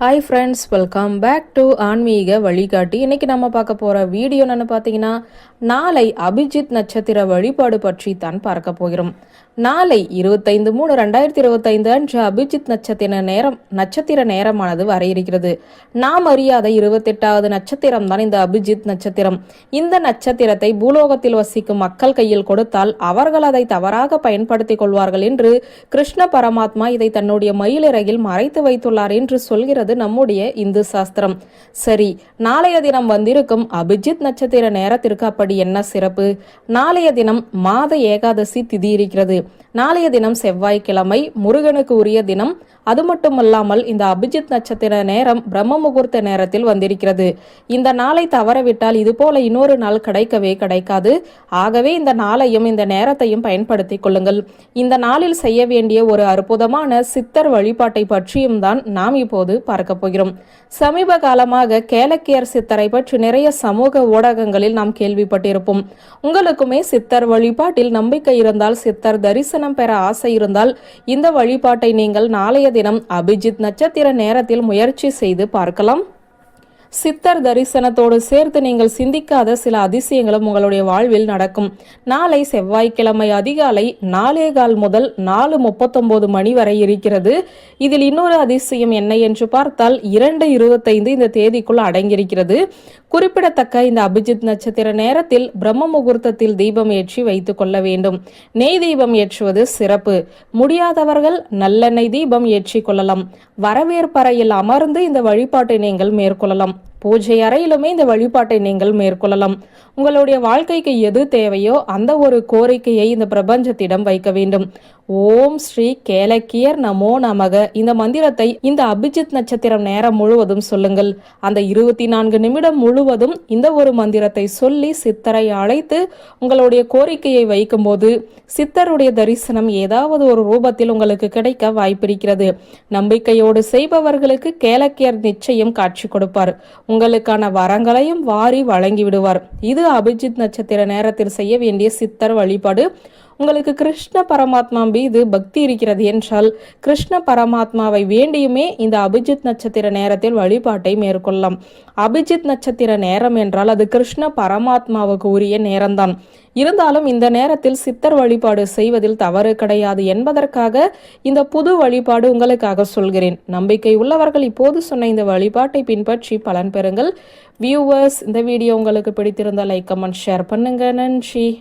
Hi friends welcome back to ஆன்மீக வழிகாட்டி. இன்றைக்கி நம்ம பார்க்க போகிற வீடியோ என்னென்னு பார்த்தீங்கன்னா நாளை அபிஜித் நட்சத்திர வழிபாடு பற்றி தான் பார்க்க போகிறோம். நாளை இருபத்தைந்து மூணு ரெண்டாயிரத்தி இருபத்தைந்து அன்று அபிஜித் நட்சத்திர நேரம் நட்சத்திர நேரமானது வர இருக்கிறது. நாம் அறியாத இருபத்தெட்டாவது நட்சத்திரம் தான் இந்த அபிஜித் நட்சத்திரம். இந்த நட்சத்திரத்தை பூலோகத்தில் வசிக்கும் மக்கள் கையில் கொடுத்தால் அவர்கள் அதை தவறாக பயன்படுத்திக் கொள்வார்கள் என்று கிருஷ்ண பரமாத்மா இதை தன்னுடைய மயிலிறகில் மறைத்து வைத்துள்ளார் என்று சொல்கிறது. நம்முடைய இந்து சாஸ்திரம். சரி நாளைய தினம் வந்திருக்கும் அபிஜித் நட்சத்திர நேரத்திற்கு அப்படி என்ன சிறப்பு? நாளைய தினம் மாத ஏகாதசி திதி இருக்கிறது. நாளைய தினம் செவ்வாய்க்கிழமை முருகனுக்கு உரிய தினம். அது மட்டுமல்லாமல் இந்த அபிஜித் நட்சத்திர நேரம் பிரம்ம முகூர்த்த நேரத்தில் வந்திருக்கிறது. இந்த நாளை தவறவிட்டால் இது போல இன்னொரு நாள் கிடைக்கவே கிடைக்காது. ஆகவே இந்த நாளையும் இந்த நேரத்தையும் பயன்படுத்திக் கொள்ளுங்கள். இந்த நாளில் செய்ய வேண்டிய ஒரு அற்புதமான சித்தர் வழிபாட்டை பற்றியும் தான் நாம் இப்போது பார்க்க போகிறோம். சமீப காலமாக கேலக்கியர் சித்தரை பற்றி நிறைய சமூக ஊடகங்களில் நாம் கேள்விப்பட்டிருப்போம். உங்களுக்குமே சித்தர் வழிபாட்டில் நம்பிக்கை இருந்தால் சித்தர் தரிசனம் பெற ஆசை இருந்தால் இந்த வழிபாட்டை நீங்கள் நாளைய தினம் அபிஜித் நட்சத்திர நேரத்தில் முயற்சி செய்து பார்க்கலாம். சித்தர் தரிசனத்தோடு சேர்த்து நீங்கள் சிந்திக்காத சில அதிசயங்களும் உங்களுடைய வாழ்வில் நடக்கும். நாளை செவ்வாய்க்கிழமை அதிகாலை நாலே கால் முதல் நாலு முப்பத்தொன்பது மணி வரை இருக்கிறது. இதில் இன்னொரு அதிசயம் என்ன என்று பார்த்தால் இரண்டு இருபத்தைந்து இந்த தேதிக்குள் அடங்கியிருக்கிறது. குறிப்பிடத்தக்க இந்த அபிஜித் நட்சத்திர நேரத்தில் பிரம்ம முகூர்த்தத்தில் தீபம் ஏற்றி வைத்துக் கொள்ள வேண்டும். நெய் தீபம் ஏற்றுவது சிறப்பு. முடியாதவர்கள் நல்லெண்ணெய் தீபம் ஏற்றிக் கொள்ளலாம். வரவேற்பறையில் அமர்ந்து இந்த வழிபாட்டை நீங்கள் மேற்கொள்ளலாம். பூஜை அறையிலுமே இந்த வழிபாட்டை நீங்கள் மேற்கொள்ளலாம். உங்களுடைய வாழ்க்கைக்கு எது தேவையோ அந்த ஒரு கோரிக்கையை இந்த பிரபஞ்சத்திடம் வைக்க வேண்டும். ஓம் ஸ்ரீ கேலக்கியர் நமோ நமக. இந்த மந்திரத்தை இந்த அபிஜித் நட்சத்திரம் நேரம் முழுவதும் சொல்லுங்கள். அந்த இருபத்தி நான்கு நிமிடம் முழுவதும் இந்த ஒரு மந்திரத்தை சொல்லி சித்தரை அழைத்து உங்களுடைய கோரிக்கையை வைக்கும்போது சித்தருடைய தரிசனம் ஏதாவது ஒரு ரூபத்தில் உங்களுக்கு கிடைக்க வாய்ப்பிருக்கிறது. நம்பிக்கையோடு செய்பவர்களுக்கு கேலக்கியர் நிச்சயம் காட்சி கொடுப்பார். உங்களுக்கான வரங்களையும் வாரி வழங்கி விடுவார் இது அபிஜித் நட்சத்திர நேரத்தில் செய்ய வேண்டிய சித்தர் வழிபாடு. உங்களுக்கு கிருஷ்ண பரமாத்மா மீது பக்தி இருக்கிறது என்றால் கிருஷ்ண பரமாத்மாவை வேண்டியுமே இந்த அபிஜித் நட்சத்திர நேரத்தில் வழிபாட்டை மேற்கொள்ளலாம். அபிஜித் நட்சத்திர நேரம் என்றால் அது கிருஷ்ண பரமாத்மாவுக்கு உரிய நேரம்தான். இருந்தாலும் இந்த நேரத்தில் சித்தர் வழிபாடு செய்வதில் தவறு கிடையாது என்பதற்காக இந்த புது வழிபாடு உங்களுக்காக சொல்கிறேன். நம்பிக்கை உள்ளவர்கள் இப்போது சொன்ன இந்த வழிபாட்டை பின்பற்றி பலன் பெறுங்கள். வியூவர்ஸ் இந்த வீடியோ உங்களுக்கு பிடித்திருந்தால் லைக் கமெண்ட் ஷேர் பண்ணுங்க. நன்றி.